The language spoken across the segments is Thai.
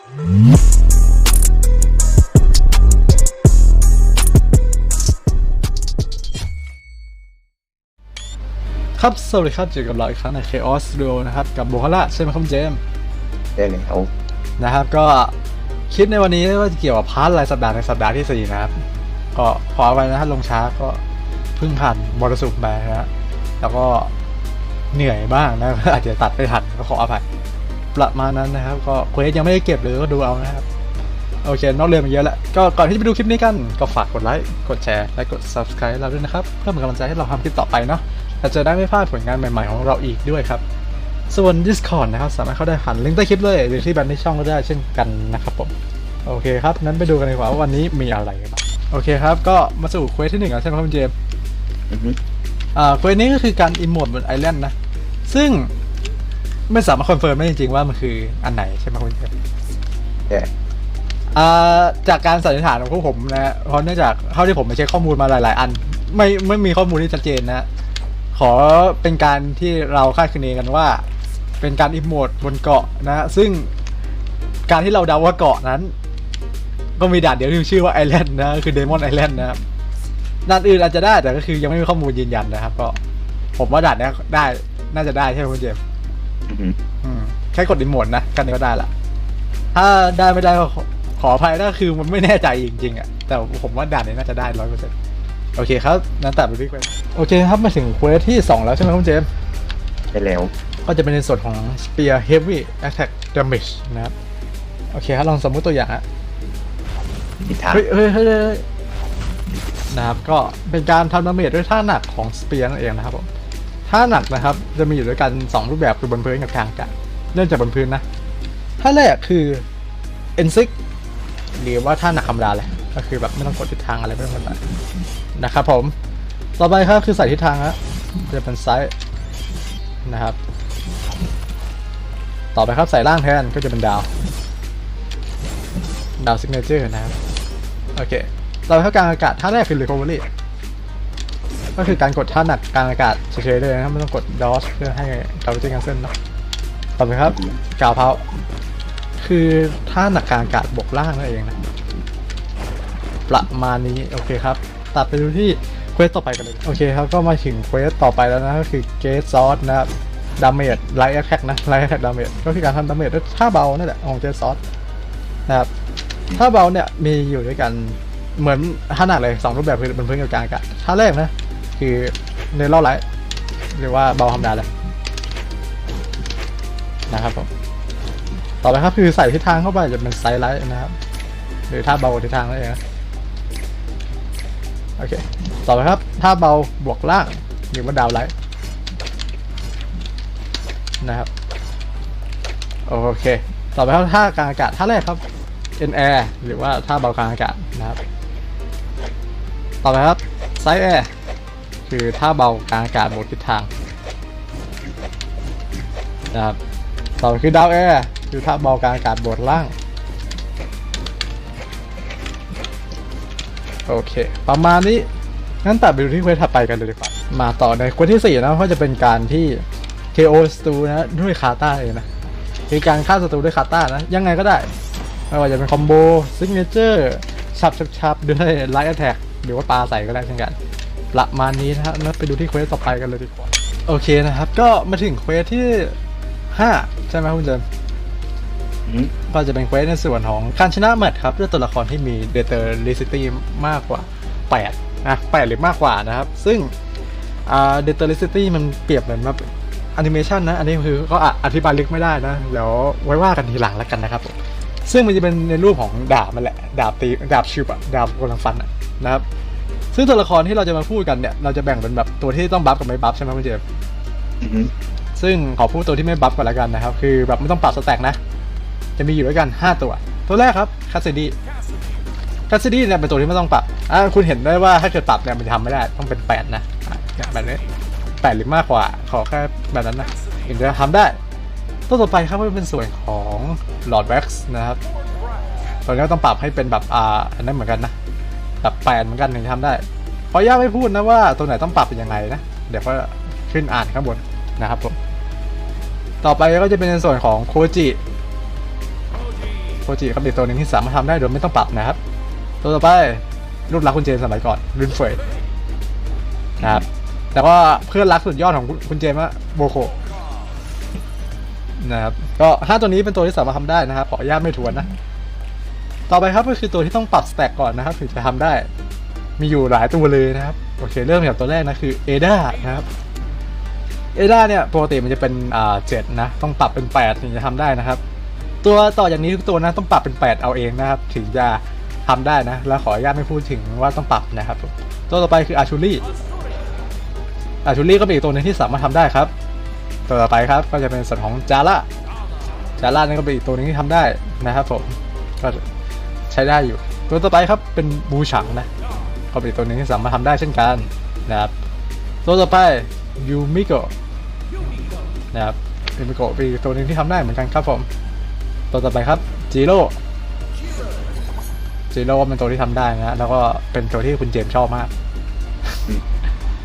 ครับ สวัสดีครับ เจอกับเราอีกครั้งใน Chaos Duo นะครับ กับโบฮาร่าใช่ไหมครับคุณเจมส์ได้แล้วนะครับ ก็คลิปในวันนี้ก็จะเกี่ยวกับพาร์ทรายสัปดาห์ในสัปดาห์ที่ 4 นะครับ ก็ขอเอาไว้นะฮะลงช้าก็เพิ่งผ่านมรสุมมานะฮะแล้วก็เหนื่อยบ้างนะอาจจะตัดไม่ทันก็ขออภัย ประมาณนั้นนะครับ ก็เควสยังไม่ได้เก็บเลยก็ดูเอานะครับ โอเคนอกเรื่องมาเยอะแล้ว ก็ก่อนที่จะไปดูคลิปนี้กัน ก็ฝากกดไลค์ กดแชร์ และกด subscribe เราด้วยนะครับ เพื่อเป็นกำลังใจให้เราทำคลิปต่อไปเนาะและจะได้ไม่พลาดผลงานใหม่ๆของเราอีกด้วยครับ ส่วน Discord นะครับสามารถเข้าได้ผ่านลิงก์ใต้คลิปเลยหรือที่แบนในช่องก็ได้เช่นกันนะครับผม โอเคครับ นั้นไปดูกันดีกว่าว่าวันนี้มีอะไรกันบ้างโอเคครับ ก็มาสู่เควสที่หนึ่งแล้วใช่ไหมครับคุณเจมส์อือฮึอ่าเควสนี้ก็คือการอิมโมดบนไอแลนด์นะ ซึ่ง ไม่สามารถคอนเฟิร์มได้จริงๆว่ามันคืออันไหนใช่ไหมคุณเจมส์แต่อ่าจากการสันนิษฐานของพวกผมนะเพราะเนื่องจากเท่าที่ผมไปเช็คข้อมูลมาหลาย ๆ อัน ไม่ไม่มีข้อมูลที่ชัดเจนนะ ขอเป็นการที่เราคาดคะเนกันว่า เป็นการอิมโมดบนเกาะนะ ซึ่งการที่เราเดาว่าเกาะนั้น ก็มีด่านเดียวที่มีชื่อว่าไอแลนด์นะคือเดมอนไอแลนด์นะครับด่านอื่นอาจจะได้แต่ก็คือยังไม่มีข้อมูลยืนยันนะครับ ก็ผมว่าด่านเนี้ยได้น่าจะได้ใช่ไหมคุณเจมส์อือฮึอืม แค่กดรีโมทนะกันนี้ก็ได้ละถ้าได้ไม่ได้ก็ขอขออภัยนะคือมันไม่แน่ใจจริงๆอะแต่ผมว่าด่านนี้น่าจะได้ร้อยเปอร์เซ็นต์โอเคครับนั้นตัดไปที่เควสโอเคครับมาถึงเควสที่ 2 แล้วใช่ไหมคุณเจมส์ได้แล้ว ก็จะเป็นในส่วนของ Spear Heavy Attack Damage นะครับ โอเคครับลองสมมุติตัวอย่างฮะอีกทางเฮ้ยเฮ้ยเฮ้ยเฮ้ยนะครับ ก็เป็นการทำดาเมจด้วยท่าหนักของ Spear นั่นเองนะครับผม ท่าหนักนะครับ จะมีอยู่ด้วยกัน 2 รูปแบบคือบนพื้นกับกลางอากาศเริ่มจากบนพื้นนะท่าแรกคือ e n s i c หรือว่าท่าหนักธรรมดาเลยก็คือแบบไม่ต้องกดทิศทางอะไรไม่ต้องกดอะไรนะครับผมต่อไปครับคือใส่ทิศทางฮะจะเป็นซ้ายนะครับ ต่อไปครับใส่ล่างแทนก็จะเป็นดาว ดาวซิกเนเจอร์นะครับ โอเคต่อไปครับกลางอากาศท่าแรกคือ recovery ก็คือการกดท่าหนักกางอากาศเฉยๆเลยนะครับไม่ต้องกดดอสเพื่อให้เราจะกันเส้นเนาะต่อไปครับกาวเพาคือท่าหนักกางอากาศบวกล่างนั่นเองนะประมาณนี้โอเคครับตัดไปดูที่เควสต่อไปกันเลยโอเคครับก็มาถึงเควสต่อไปแล้วนะก็คือเกสซอสนะครับดาเมจไลท์แอคแท็กนะไลท์แอคแท็กดาเมจก็คือการทำดาเมจด้วยท่าเบานั่นแหละของเกสซอสนะครับท่าเบาเนี่ยมีอยู่ด้วยกันเหมือนท่าหนักเลยสองรูปแบบคือบนพื้นกับกลางอากาศท่าแรกนะ คือเนลไลท์หรือว่าเบาธรรมดาเลยนะครับผมต่อไปครับคือใส่ทิศทางเข้าไปจะเป็นไซไลท์นะครับหรือท่าเบาทิศทางนั่นเองนะโอเคต่อไปครับถ้าเบาบวกล่างหรือว่าดาวไลท์นะครับโอเค ต่อไปครับท่ากลางอากาศท่าแรกครับ n air หรือว่าท่าเบากลางอากาศนะครับ ต่อไปครับไซส์ air คือท่าเบากลางอากาศบวกทิศทางนะครับต่อไปคือดาว air คือท่าเบากลางอากาศบวกล่าง โอเค ประมาณนี้ งั้นตัดไปดูที่เควสถัดไปกันเลยดีกว่า มาต่อในเควสที่ 4 นะก็จะเป็นการที่ KO ศัตรูนะด้วยคาต้าเองนะคือการฆ่าศัตรูด้วยคาต้านะ ยังไงก็ได้ ไม่ว่าจะเป็นคอมโบซิกเนเจอร์ฉับฉับฉับด้วยไลท์แอทแทกหรือว่าปลาใส่ก็ได้เช่นกัน ประมาณนี้นะครับงั้นไปดูที่เควสต่อไปกันเลยดีกว่า โอเคนะครับ ก็มาถึงเควสที่ 5 ใช่ไหมคุณเจมส์อือฮึก็จะเป็นเควสในส่วนของการชนะแมตช์ครับด้วยตัวละครที่มีเดเตอร์ลิซิตี้มากกว่า 8 นะ 8 หรือมากกว่านะครับ ซึ่งเดเตอร์ลิซิตี้มันเปรียบเหมือนแบบแอนิเมชันนะ อันนี้คือก็อะอธิบายลึกไม่ได้นะ เดี๋ยวไว้ว่ากันทีหลังแล้วกันนะครับผมซึ่งมันจะเป็นในรูปของดาบมันแหละ ดาบตี ดาบชิวอะดาบกำลังฟันอะนะครับ ซึ่งตัวละครที่เราจะมาพูดกันเนี่ย เราจะแบ่งเป็นแบบตัวที่ต้องบัฟกับไม่บัฟใช่ไหมคุณเจมส์อือฮึซึ่งขอพูดตัวที่ไม่บัฟก่อนละกันนะครับ คือแบบไม่ต้องปรับสแต็กนะ จะมีอยู่ด้วยกัน 5 ตัว ตัวแรกครับคาสซิดี้คาสซิดี้เนี่ยเป็นตัวที่ไม่ต้องปรับอ่าคุณเห็นได้ว่าถ้าเกิดปรับเนี่ยมันจะทำไม่ได้ต้องเป็น 8 นะอะเนี่ยแบบนี้8หรือมากกว่า ขอแค่แบบนั้นนะถึงจะทำได้ ตัวต่อไปครับก็เป็นส่วนของหลอดแว็กซ์นะครับตัวนี้ก็ต้องปรับให้เป็นแบบอ่าอันนั้นเหมือนกันนะ แบบแปดเหมือนกันถึงจะทำได้ขออนุญาตไม่พูดนะว่าตัวไหนต้องปรับเป็นยังไงนะ เดี๋ยวก็ขึ้นอ่านข้างบนนะครับผม ต่อไปก็จะเป็นในส่วนของโคจิโคจิครับอีกตัวหนึ่งที่สามารถทำได้โดยไม่ต้องปรับนะครับ ตัวต่อไปรูปลักษณ์คุณเจมส์สมัยก่อนรุนเฟยนะครับ แต่ว่าเพื่อนรักสุดยอดของคุณคณเจมส์อะโบโคนะครับ ก็ห้าตัวนี้เป็นตัวที่สามารถทำได้นะครับขออนุญาตไม่ทวนนะ ต่อไปครับก็คือตัวที่ต้องปรับสแต็กก่อนนะครับถึงจะทำได้ มีอยู่หลายตัวเลยนะครับโอเคเริ่มจากตัวแรกนะคือเอดานะครับเอดาเนี่ยปกติมันจะเป็นอ่าเจ็ดนะต้องปรับเป็น 8 ถึงจะทำได้นะครับ ตัวต่อจากนี้ทุกตัวนะต้องปรับเป็น 8 เอาเองนะครับ ถึงจะทำได้นะ แล้วขออนุญาตไม่พูดถึงว่าต้องปรับนะครับ ตัวต่อไปคืออาชูรี่อาชูรี่ก็เป็นอีกตัวหนึงที่สามารถทำได้ครับ ตัวต่อไปครับก็จะเป็นส่วนของจาร่าจาร่านั่ก็เป็นอีกตัวหนึงที่ทำได้นะครับผมก็ ช้ได้อยู่ ตัวต่อไปครับเป็นบูฉังนะก็เป็นตัวหนึ่งที่สามารถทำได้เช่นกันนะครับตัวต่อไปยูมิโกนะครับยูมิโกเป็นตัวหนึ่งที่ทำได้เหมือนกันครับผมตัวต่อไปครับจีโร่จีโร่เป็นตัวที่ทำได้นะแล้วก็เป็นตัวที่คุณเจมชอบมาก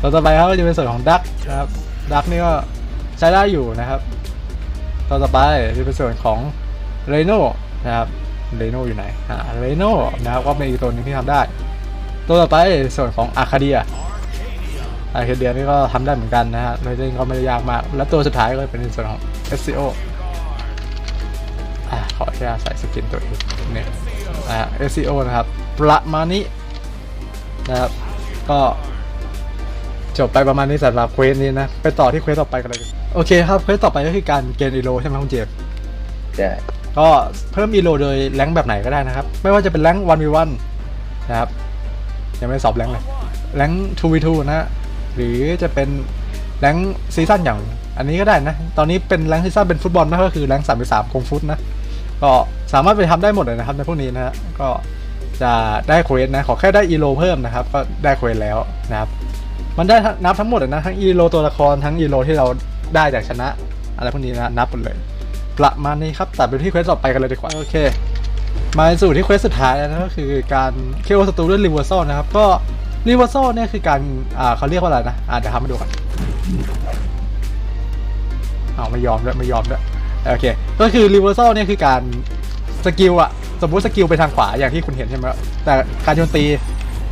ตัวต่อไปครับก็จะเป็นส่วนของดักนะครับดักนี่ก็ใช้ได้อยู่นะครับตัวต่อไปจะเป็นส่วนของเรโน่นะครับ เรโนอยู่ไหน อ่าเรโนนะครับก็เป็นอีกตัวนึงที่ทำได้ ตัวต่อไปส่วนของอาคาเดียอาคาเดียนี่ก็ทำได้เหมือนกันนะฮะเลยก็ไม่ได้ยากมาก และตัวสุดท้ายก็เป็นส่วนของ SCO อะขอแค่ใส่สกินตัวเองเนี่ยอ่า SEO นะครับ ประมาณนี้นะครับก็จบไปประมาณนี้สำหรับเควสนี้นะ ไปต่อที่เควสต่อไปกันเลย โอเคครับ เควสต่อไปก็คือการเกณฑ์อีโลใช่ไหมคุณเจมส์ใช่ ก็เพิ่มอีโลโดยแรงแบบไหนก็ได้นะครับ ไม่ว่าจะเป็นแรงวันวีวันนะครับยังไม่สอบแรงเลยแรงทูวีทูนะฮะหรือจะเป็นแรงซีซั่นอย่างอันนี้ก็ได้นะ ตอนนี้เป็นแรงซีซั่นเป็นฟุตบอลนะก็คือแรงสามสามคงฟุตนะ ก็สามารถไปทำได้หมดเลยนะครับในพวกนี้นะฮะก็จะได้เควสนะ ขอแค่ได้อีโลเพิ่มนะครับ ก็ได้เควสแล้วนะครับ มันได้นับทั้งหมดนะ ทั้งอีโลตัวละครทั้งอีโลที่เราได้จากชนะ อะไรพวกนี้นะนับหมดเลย ประมาณนี้ครับตัดไปที่เควสต่อไปกันเลยดีกว่าโอเคมาสู่ที่เควสสุดท้ายแล้วนะก็คือการเคโอสตูด้วยรีเวอร์ซลนะครับก็รีเวอร์ซลเนี่ยคือการอ่าเขาเรียกว่าอะไรนะอ่าเดี๋ยวทำมาดูกันเอาไม่ยอมด้วยไม่ยอมด้วยโอเคก็คือรีเวอร์ซลเนี่ยคือการสกิลอะสมมุติสกิลไปทางขวาอย่างที่คุณเห็นใช่ไหมแต่การโจมตี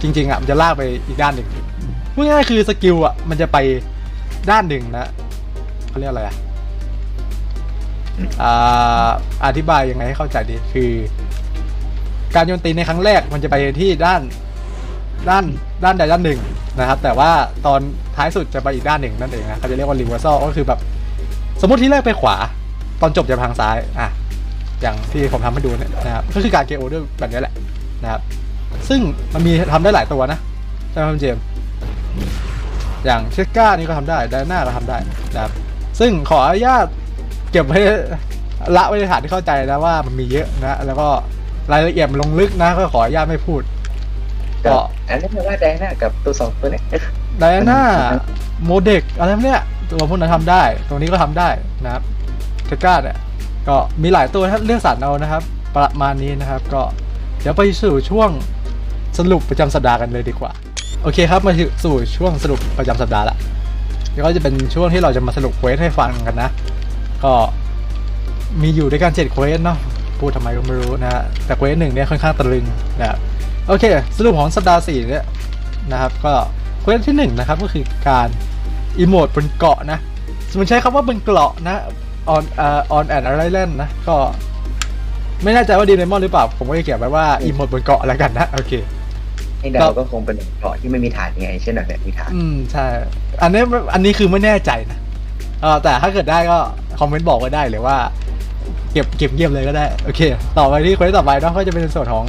จริงๆอะมันจะลากไปอีกด้านหนึ่งพูดง่ายๆคือสกิลอะมันจะไปด้านหนึ่งนะเขาเรียกอะไรอะ อธิบายยังไงให้เข้าใจดีคือ การโยนตีในครั้งแรกมันจะไปที่ด้านด้านด้านใดด้านหนึ่งนะครับ แต่ว่าตอนท้ายสุดจะไปอีกด้านหนึ่งนั่นเองนะเขาจะเรียกว่า reversal ก็คือแบบ สมมติที่แรกไปขวา ตอนจบจะทางซ้ายอะอย่างที่ผมทำให้ดูเนี่ยนะครับก็คือการเกโอด้วยแบบนี้แหละนะครับ ซึ่งมันมีทำได้หลายตัวนะใช่ไหมคุณเจมส์อย่างเชสก้านี่ก็ทำได้ไดอาน่าก็ทำได้นะครับ ซึ่งขออนุญาต เก็บไว้ละไว้ในฐานที่เข้าใจนะว่ามันมีเยอะนะ แล้วก็รายละเอียดมันลงลึกนะก็ขออนุญาตไม่พูด ก็ก็อันนี้นว่าแดงหน้ากับตัวสองตัวเนี่ยไดอาน่าโมเด็กอะไรพวกเนี้ยตัวพวกนั้นทำได้ตัวนี้ก็ทำได้นะครับเทก้าเนี่ยก็มีหลายตัวนะเลือกสรรเอานะครับ ประมาณนี้นะครับ ก็เดี๋ยวไปสู่ช่วงสรุปประจำสัปดาห์กันเลยดีกว่า โอเคครับมาสู่ช่วงสรุปประจำสัปดาห์ละก็จะเป็นช่วงที่เราจะมาสรุปเควสให้ฟังกันนะ ก็มีอยู่ด้วยกันเจ็ดเควสเนาะพูดทำไมก็ไม่รู้นะฮะแต่เควสหนึ่งเนี่ยค่อนข้างตะลึงนะครับโอเค สรุปของสัปดาห์สี่เนี่ยนะครับก็เควสที่หนึ่งนะครับก็คือการอีโมดบนเกาะนะมันใช้คำว่าบนเกาะนะออนเอ่อออนแอนอะไรเล่นนะก็ไม่แน่ใจว่าดีเลมอนหรือเปล่า ผมก็จะเขียนไว้ว่าอีโมดบนเกาะแล้วกันนะโอเคให้เดาก็คงเป็นเกาะที่ไม่มีฐานไงเช่นแบบแบบมีฐานอืมใช่อันนี้อันนี้คือไม่แน่ใจนะ เออแต่ถ้าเกิดได้ก็คอมเมนต์บอกไว้ได้เลยว่า เก็บเก็บเงียบเลยก็ได้ โอเค ต่อไปที่ควสต่อไปเนาะก็จะเป็นส่วนของ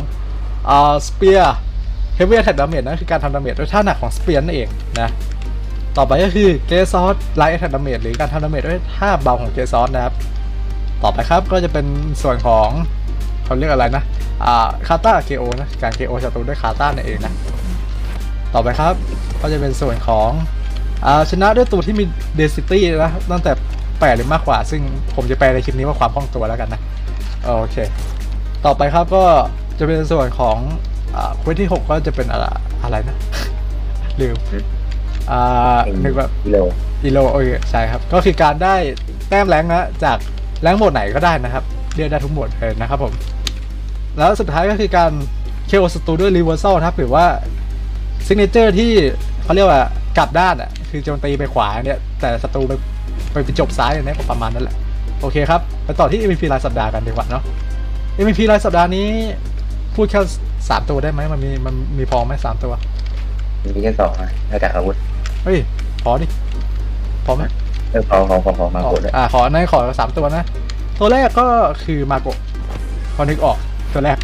อ่าสเปียร์เฮฟวี่แท็กดาเมจนั่นคือการทำดาเมจด้วยท่าหนักของสเปียร์นั่นเองนะต่อไปก็คือเกซอสไลท์แท็กดาเมจหรือการทำดาเมจด้วยท่าเบาของเกซอสนะครับต่อไปครับก็จะเป็นส่วนของเขาเรียกอะไรนะอ่าคาตาเคโอนะการเคโอศัตรูด้วยคาตานั่นเองนะต่อไปครับก็จะเป็นส่วนของ ชนะด้วยตัวที่มีเดซิตี้นะตั้งแต่แปดหรือมากกว่า ซึ่งผมจะแปลในคลิปนี้ว่าความคล่องตัวแล้วกันนะ โอเค ต่อไปครับก็จะเป็นส่วนของอ่าเควสที่ 6 ก็จะเป็นอะไรอะไรนะ ลืมอ่านึกว่ากิโลอีโลโอเคใช่ครับ ก็คือการได้แต้มแรงค์นะจากแรงค์โหมดไหนก็ได้นะครับ เรียกได้ทุกโหมดเลยนะครับผม แล้วสุดท้ายก็คือการเคโอสตูด้วยรีเวอร์ซ l นะครับหรือว่าซิกเนเจอร์ที่เขาเรียกว่า กลับด้านอะคือโจมตีไปขวาเนี่ยแต่ศัตรูไปไปจบซ้ายเนี่ยประมาณนั้นแหละ โอเคครับไปต่อที่ MVP รายสัปดาห์กันดีกว่าเนาะ MVP รายสัปดาห์นี้ พูดแค่สามตัวได้ไหมมันมีมันมีพอไหมสามตัวมีแค่สองนะหน้ากากอาวุธเฮ้ยพอดิพอไหมเออพอพอพอพอมาโกดเลยอ่าขอในขอสามตัวนะ ตัวแรกก็คือมาโกะพอนึกออกตัวแรก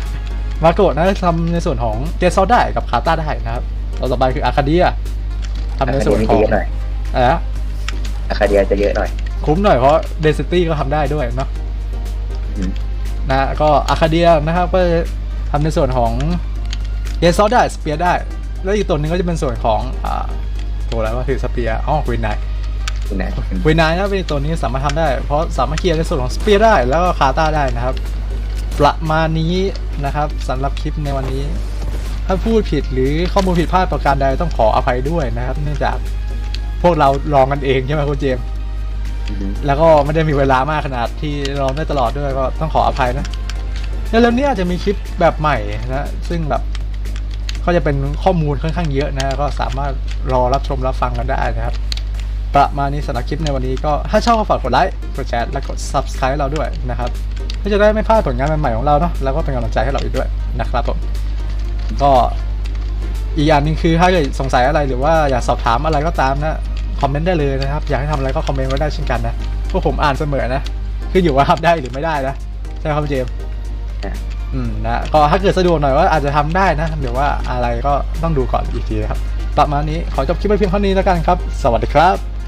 มาโกะนะทำในส่วนของเกซอได้กับคาต้าได้นะครับตัวต่อไปคืออาคาเดีย ทำในส่วนของเยอะหน่อยอะไรนะอาคาเดียจะเยอะหน่อย คุ้มหน่อยเพราะเดนซิตี้ก็ทำได้ด้วยเนาะอืมนะก็อาคาเดียนะครับก็ทำในส่วนของเกซอได้สเปียได้ แล้วอีกตัวหนึงก็จะเป็นส่วนของอ่าตัวอะไรว่าคือสเปียอ๋อวินไนคุณนายเวนายนะเป็นตัวนี้สามารถทำได้ เพราะสามารถเคลียร์ในส่วนของสเปียร์ได้แล้วก็คาต้าได้นะครับ ประมาณนี้นะครับสำหรับคลิปในวันนี้ ถ้าพูดผิดหรือข้อมูลผิดพลาดประการใดต้องขออภัยด้วยนะครับ เนื่องจากพวกเราลองกันเองใช่ไหมคุณเจมส์อืมแล้วก็ไม่ได้มีเวลามากขนาดที่ลองได้ตลอดด้วยก็ต้องขออภัยนะแล้วนี้อาจจะมีคลิปแบบใหม่นะซึ่งแบบก็จะเป็นข้อมูลค่อนข้างเยอะนะ ก็สามารถรอรับชมรับฟังกันได้นะครับ ประมาณนี้สำหรับคลิปในวันนี้ก็ถ้าชอบก็ฝากกดไลค์กดแชร์และกด subscribe เราด้วยนะครับเพื่อจะได้ไม่พลาดผลงานใหม่ๆของเราเนาะแล้วก็เป็นกำลังใจให้เราอีกด้วยนะครับผม ก็อีกอย่างหนึงคือถ้าเกิดสงสัยอะไรหรือว่าอยากสอบถามอะไรก็ตามนะคอมเมนต์ได้เลยนะครับ อยากให้ทำอะไรก็คอมเมนต์ไว้ได้เช่นกันนะพวกผมอ่านเสมอนะขึ้นอยู่ว่าทำได้หรือไม่ได้นะใช่ไหมครับเจมส์อะอืมนะก็ถ้าเกิดสะดวกหน่อยว่าอาจจะทำได้นะหรือว่าอะไรก็ต้องดูก่อนอีกทีนะครับประมาณนี้ขอจบคลิปไปเพียงเท่านี้แล้วกันครับ สวัสดีครับ